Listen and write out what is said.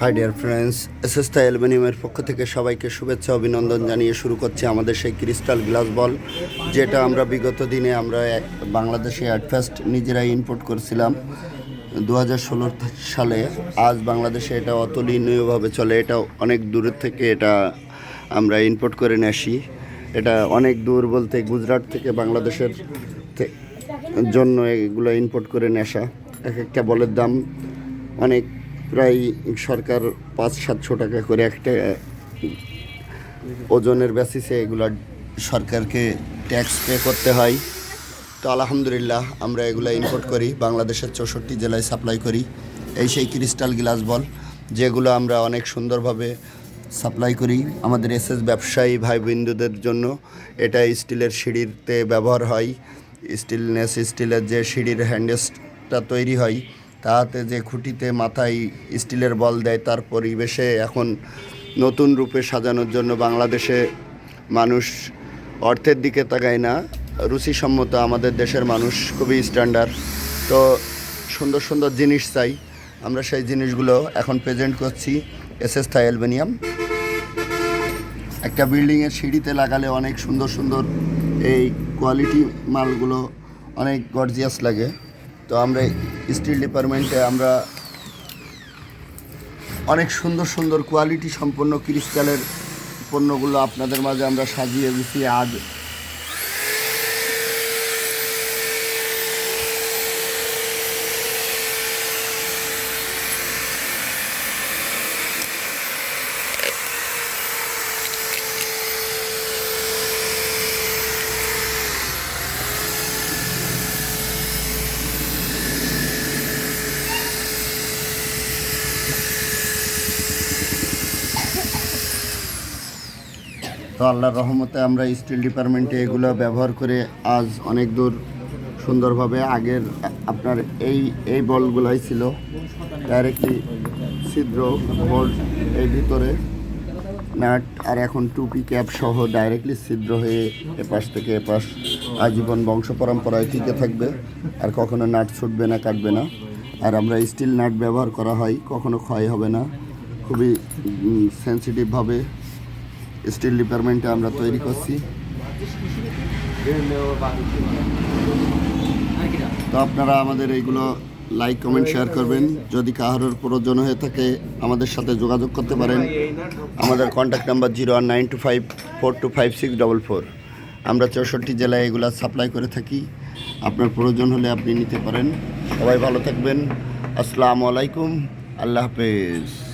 High dear friends এসএসটা অ্যালুমিনিয়ামের পক্ষ থেকে সবাইকে শুভেচ্ছা, অভিনন্দন জানিয়ে শুরু করছি আমাদের সেই ক্রিস্টাল গ্লাস বল যেটা আমরা বিগত দিনে আমরা বাংলাদেশে অ্যাডফাস্ট নিজেরাই ইম্পোর্ট করেছিলাম। দু হাজার সালে আজ বাংলাদেশে এটা অতুলনীয়ভাবে চলে। এটা অনেক দূরের থেকে এটা আমরা ইম্পোর্ট করে নিয়ে আসি। এটা অনেক দূর বলতে গুজরাট থেকে বাংলাদেশের জন্য এগুলো ইম্পোর্ট করে আসা এক একটা বলের দাম অনেক, প্রায় সরকার পাঁচ, সাতশো টাকা করে একটা ওজনের বেসিসে এগুলো সরকারকে ট্যাক্স পে করতে হয়। তো আলহামদুলিল্লাহ আমরা এগুলো ইম্পোর্ট করি, বাংলাদেশের চৌষট্টি জেলায় সাপ্লাই করি। এই সেই ক্রিস্টাল গ্লাস বল, যেগুলো আমরা অনেক সুন্দরভাবে সাপ্লাই করি। আমাদের এসএস ব্যবসায়ী ভাই বিন্দুদের জন্য এটা স্টিলের সিঁড়িতে ব্যবহার হয়। স্টিলনেস, স্টিলের যে সিঁড়ির হ্যান্ডেলটা তৈরি হয়, তাতে যে খুঁটিতে মাথায় স্টিলের বল দেয়, তার পরিবেশে এখন নতুন রূপে সাজানোর জন্য বাংলাদেশে মানুষ অর্থের দিকে তাকায় না। রুচিসম্মত আমাদের দেশের মানুষ খুবই স্ট্যান্ডার্ড তো সুন্দর সুন্দর জিনিস চাই। আমরা সেই জিনিসগুলো এখন প্রেজেন্ট করছি এস এস থাই অ্যালবেনিয়াম। একটা বিল্ডিংয়ের সিঁড়িতে লাগালে অনেক সুন্দর সুন্দর এই কোয়ালিটি মালগুলো অনেক গর্জিয়াস লাগে। তো আমরা স্টিল ডিপার্টমেন্টে আমরা অনেক সুন্দর সুন্দর কোয়ালিটি সম্পন্ন ক্রিস্টালের পণ্যগুলো আপনাদের মাঝে আমরা সাজিয়ে দিচ্ছি আজ তো আল্লাহর রহমতে আমরা স্টিল ডিপার্টমেন্টে এগুলো ব্যবহার করে আজ অনেক দূর সুন্দরভাবে আগের আপনার এই এই বলগুলাই ছিল। ডাইরেক্টলি ছিদ্র বোল্ট এই ভিতরে নাট আর এখন টুপি, ক্যাপ সহ ডাইরেক্টলি ছিদ্র হয়ে এপাশ থেকে এপাশ আজীবন বংশ পরম্পরায় টিকে থাকবে। আর কখনো নাট ছুটবে না, কাটবে না। আর আমরা স্টিল নাট ব্যবহার করা হয়, কখনো ক্ষয় হবে না। খুবই সেন্সিটিভভাবে স্টিল ডিপার্টমেন্টে আমরা তৈরি করছি। তো আপনারা আমাদের এইগুলো লাইক কমেন্ট শেয়ার করবেন। যদি কাহারোর প্রয়োজন হয়ে থাকে আমাদের সাথে যোগাযোগ করতে পারেন। আমাদের contact number zero one nine two five four two five six double four আমরা চৌষট্টি জেলায় এগুলো সাপ্লাই করে থাকি। আপনার প্রয়োজন হলে আপনি নিতে পারেন। সবাই ভালো থাকবেন। আসসালামু আলাইকুম। আল্লাহ হাফেজ।